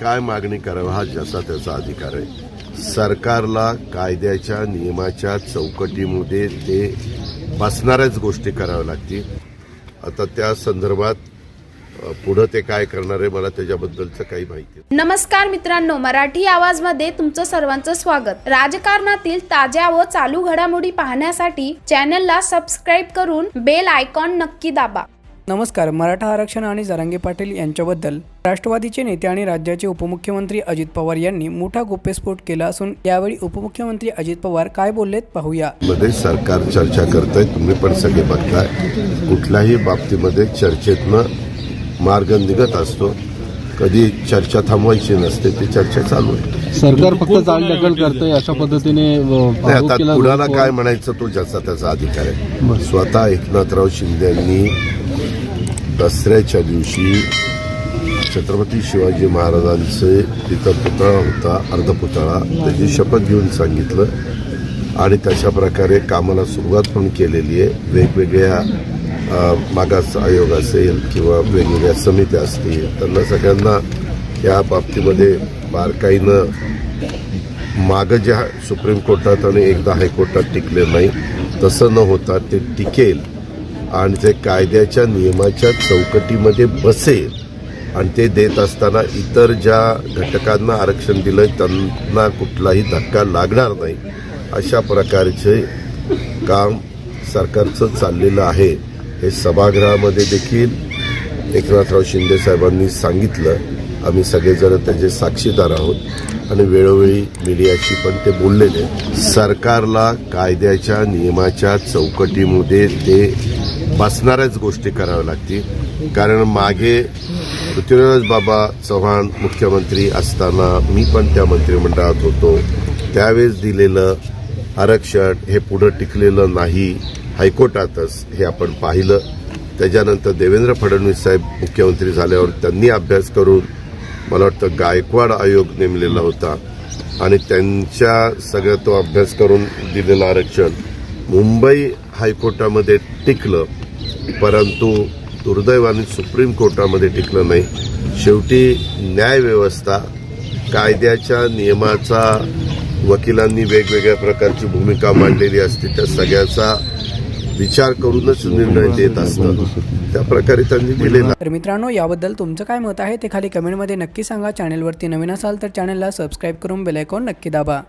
काय मागणी करावं हा जसा त्याचा अधिकार आहे. सरकारला कायद्याच्या नियमाच्या चौकटीमध्ये ते बसणाऱ्याच गोष्टी कराव्या लागतील. आता त्या संदर्भात पुढे पुढं ते काय करणार आहे मला त्याच्याबद्दलचं काही माहिती नमस्कार मित्रांनो मराठी आवाजमध्ये तुमचं सर्वांचं स्वागत. राजकारणातील ताज्या व चालू घडामोडी पाहण्यासाठी चॅनलला सबस्क्राईब करून बेल आयकॉन नक्की दाबा. नमस्कार मराठा आरक्षण आणि जरांगे पाटील यांच्याबद्दल राष्ट्रवादीचे नेते आणि राज्याचे उपमुख्यमंत्री अजित पवार यांनी मोठा गोप्यस्फोट केला असून यावेळी उपमुख्यमंत्री अजित पवार काय बोललेत पाहूया. मध्ये सरकार चर्चा करतंय तुम्ही पण सगळे बघताय. कुठल्याही बाबतीमध्ये चर्चेतनं मार्ग निघत असतो. कधी चर्चा थांबवायची नसते ती चर्चा चालू आहे. सरकार फक्त चालढकल करतंय अशा पद्धतीने नाही आता कुणाला. काय म्हणायचं तो ज्याचा त्याचा अधिकार आहे. स्वतः एकनाथराव शिंदे यांनी दसऱ्याच्या दिवशी छत्रपती शिवाजी महाराजांचे तिथं पुतळा होता अर्धपुतळा. त्याची शपथ घेऊन सांगितलं आणि तशा प्रकारे कामाला सुरुवात पण केलेली आहे. वेगवेगळ्या मागास आयोग असेल किंवा वेगवेगळ्या समित्या असतील त्यांना सगळ्यांना या बाबतीमध्ये बारकाईनं मागं ज्या सुप्रीम कोर्टात आणि एकदा हायकोर्टात टिकले नाही तसं न होता ते टिकेल आणि ते कायद्याच्या नियमाच्या चौकटीमध्ये बसेल आणि ते देत असताना इतर ज्या घटकांना आरक्षण दिलं त्यांना कुठलाही धक्का लागणार नाही. अशा प्रकारचे काम सरकारचं चाललेलं आहे. हे सभागृहामध्ये देखील एकनाथराव शिंदे साहेबांनी सांगितलं. आम्ही सगळेजण त्याचे साक्षीदार आहोत. आणि वेळोवेळी मीडियाशी पण ते बोललेले. सरकारला कायद्याच्या नियमाच्या चौकटीमध्ये ते बसणाऱ्याच गोष्टी कराव्या लागतील. कारण मागे पृथ्वीराज बाबा चव्हाण मुख्यमंत्री असताना मी पण त्या मंत्रिमंडळात होतो. त्यावेळेस दिलेलं आरक्षण हे पुढं टिकलेलं नाही. हायकोर्टातच हे आपण पाहिलं. त्याच्यानंतर देवेंद्र फडणवीस साहेब मुख्यमंत्री झाल्यावर त्यांनी अभ्यास करून मला वाटतं गायकवाड आयोग नेमलेला होता. आणि त्यांच्या सगळं तो अभ्यास करून दिलेलं आरक्षण मुंबई हायकोर्टामध्ये टिकलं परंतु दुर्दैवाने सुप्रीम कोर्टामध्ये टिकलं नाही. शेवटी न्यायव्यवस्था कायद्याच्या नियमाचा वकिलांनी वेगवेगळ्या प्रकारची भूमिका मांडलेली असते त्या सगळ्याचा विचार करूनच निर्णय देत असतात. त्या प्रकारे त्यांनी दिलेला तर मित्रांनो याबद्दल तुमचं काय मत आहे ते खाली कमेंटमध्ये नक्की सांगा. चॅनेलवरती नवीन असाल तर चॅनलला सबस्क्राईब करून बेलायकॉन नक्की दाबा.